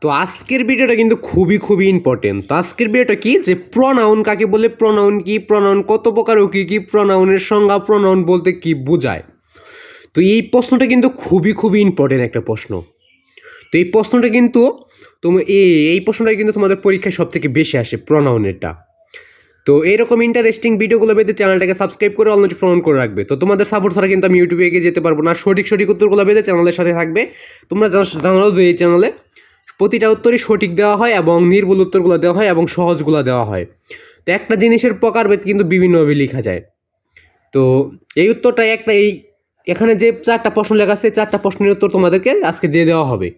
তো আজকের ভিডিওটা কিন্তু খুবই খুবই ইম্পর্টেন্ট তো আজকের ভিডিওটা কি? যে প্রনাউন কাকে বলে? প্রনাউন কি? প্রনাউন কত প্রকার ও কী কী? প্রনাউনের সংজ্ঞা প্রনাউন বলতে কি বোঝায়? তো এই প্রশ্নটা কিন্তু খুবই খুবই ইম্পর্টেন্ট একটা প্রশ্ন। তো এই প্রশ্নটা কিন্তু তুমি এই এই প্রশ্নটা কিন্তু তোমাদের পরীক্ষায় সব থেকে বেশি আসে প্রনাউনেরটা তো এরকম ইন্টারেস্টিং ভিডিওগুলো পেতে চ্যানেলটাকে সাবস্ক্রাইব করে অল নোটিফিকেশন করে রাখবে। তো তোমাদের সাপোর্ট ছাড়া কিন্তু আমি ইউটিউবে এগিয়ে যেতে পারব না। সঠিক সঠিক উত্তরগুলো পেতে চ্যানেলের সাথে থাকবে। তোমরা জানো- জানো যে এই চ্যানেলে প্রতিটা উত্তরই সঠিক দেওয়া হয় এবং নির্ভুল উত্তরগুলো দেওয়া হয় এবং সহজগুলো দেওয়া হয়। তো একটা জিনিসের প্রকারভেদ কিন্তু বিভিন্নভাবে লেখা যায়। তো এই উত্তরটা একটা এই এখানে যে চারটা প্রশ্ন লেখা আছে চারটা প্রশ্নের উত্তর তোমাদেরকে আজকে দিয়ে দেওয়া হবে।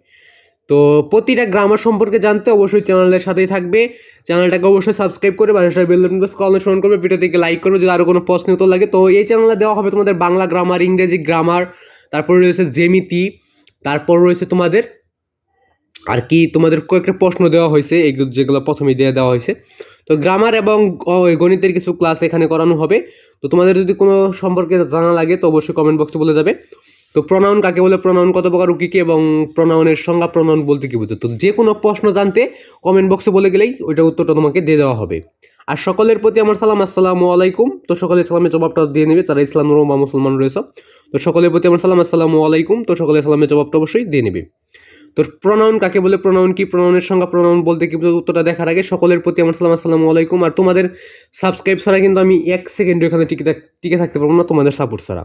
তো প্রতিটা গ্রামার সম্পর্কে জানতে অবশ্যই চ্যানেলের সাথেই থাকবে। চ্যানেলটাকে অবশ্যই সাবস্ক্রাইব করে বাসায় বেল প্রেস কল স্মরণ করবে ভিডিওটিকে লাইক করবে যদি আরও কোনো প্রশ্ন উত্তর লাগে। তো এই চ্যানেলে দেওয়া হবে তোমাদের বাংলা গ্রামার ইংরেজি গ্রামার তারপর রয়েছে জেমিতি তারপর রয়েছে তোমাদের আর কি তোমাদের কয়েকটা প্রশ্ন দেওয়া হয়েছে এইগুলো যেগুলো প্রথমেই দিয়ে দেওয়া হয়েছে। তো গ্রামার এবং গণিতের কিছু ক্লাস এখানে করানো হবে। তো তোমাদের যদি কোনো সম্পর্কে জানা লাগে, তো অবশ্যই কমেন্ট বক্সে বলে যাবে। তো প্রনাউন কাকে বলে? প্রনাউন কত প্রকার কী কী এবং প্রনাউনের সংজ্ঞা প্রনাউন বলতে কী বুঝো তো যে কোনো প্রশ্ন জানতে কমেন্ট বক্সে বলে গেলেই ওইটা উত্তরটা তোমাকে দিয়ে দেওয়া হবে। আর সকলের প্রতি আমার সালাম, আসসালামু আলাইকুম। তো সকলে সালামের জবাবটা দিয়ে নেবে, যারা ইসলাম বা মুসলমান রয়েছে। তো সকলের প্রতি আমার সালাম, আসসালামু আলাইকুম। তো সকলে সালামের জবাবটা অবশ্যই দিয়ে নেবে। তোর প্রণয়ন কাকে বলে? প্রণয়ন কি? প্রণয়নের সংখ্যা প্রণয়ন বলতে কি উত্তরটা দেখার আগে সকলের প্রতি আমার সালাম, আসসালামু আলাইকুম। আর তোমাদের সাবস্ক্রাইব ছাড়া কিন্তু আমি এক সেকেন্ড এখানে টিকে টিকে থাকতে পারব না তোমাদের সাপোর্ট ছাড়া।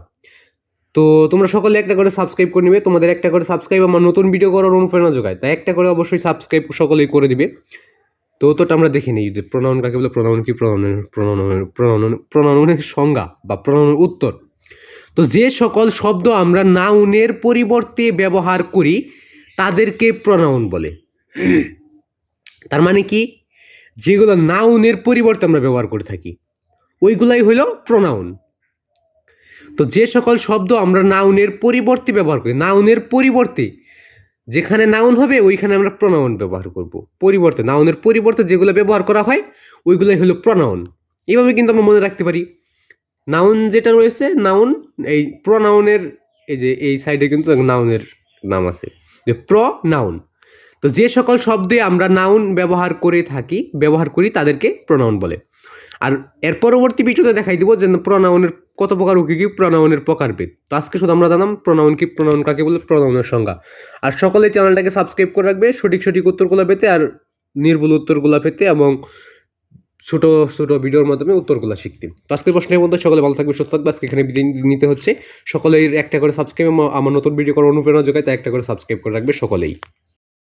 তো তোমরা সকলে একটা করে সাবস্ক্রাইব করে নেবে। তোমাদের একটা করে সাবস্ক্রাইব আমার নতুন ভিডিও করার অনুপ্রেরণা যোগায়। তাই একটা করে অবশ্যই সাবস্ক্রাইব সকলেই করে দিবে। তো উত্তরটা আমরা দেখে নিই যে প্রণয়ন কাকে বলে? প্রণয়ন কি? প্রনাউনের প্রনাউনের প্রণয়ন প্রনাউনের সংজ্ঞা বা প্রণয়নের উত্তর। তো যে সকল শব্দ আমরা নাউনের পরিবর্তে ব্যবহার করি তাদেরকে প্রনাউন বলে। তার মানে কি? যেগুলো নাউনের পরিবর্তে আমরা ব্যবহার করে থাকি, ওইগুলাই হলো প্রনাউন তো যে সকল শব্দ আমরা নাউনের পরিবর্তে ব্যবহার করি নাউনের পরিবর্তে যেখানে নাউন হবে, ওইখানে আমরা প্রনাউন ব্যবহার করব। পরিবর্তে নাউনের পরিবর্তে যেগুলো ব্যবহার করা হয়, ওইগুলাই হলো প্রনাউন এইভাবে কিন্তু আমরা মনে রাখতে পারি। নাউন যেটা রয়েছে নাউন এই প্রনাউনের এই যে, এই সাইডে কিন্তু নাউনের নাম আছে। যে প্র নাউন তো যে সকল শব্দে আমরা নাউন ব্যবহার করে থাকি, ব্যবহার করি, তাদেরকে প্রনাউন বলে। আর এর পরবর্তী ভিডিওতে দেখাই দিব যে প্রনাউনের কত প্রকার কি কি প্রনাউনের প্রকারভেদ তো আজকে শুধু আমরা জানাম প্রনাউন কি প্রনাউন কাকে বলে প্রনাউনের সংজ্ঞা। আর সকলে চ্যানেলটাকে সাবস্ক্রাইব করে রাখবে, সঠিক সঠিক উত্তরগুলো পেতে আর নির্ভুল উত্তরগুলো পেতে এবং ছোট, ছোটো ভিডিওর মাধ্যমে উত্তরগুলো শিখতে। তো আজকের প্রশ্নের মধ্যে সকলে ভালো থাকবে সুস্থ থাকবে আজকে এখানে নিতে হচ্ছে। সকলের একটা করে সাবস্ক্রাইব আমার নতুন ভিডিও করার অনুপ্রেরণা যোগায়, তাই একটা করে সাবস্ক্রাইব করে রাখবে সকলেই।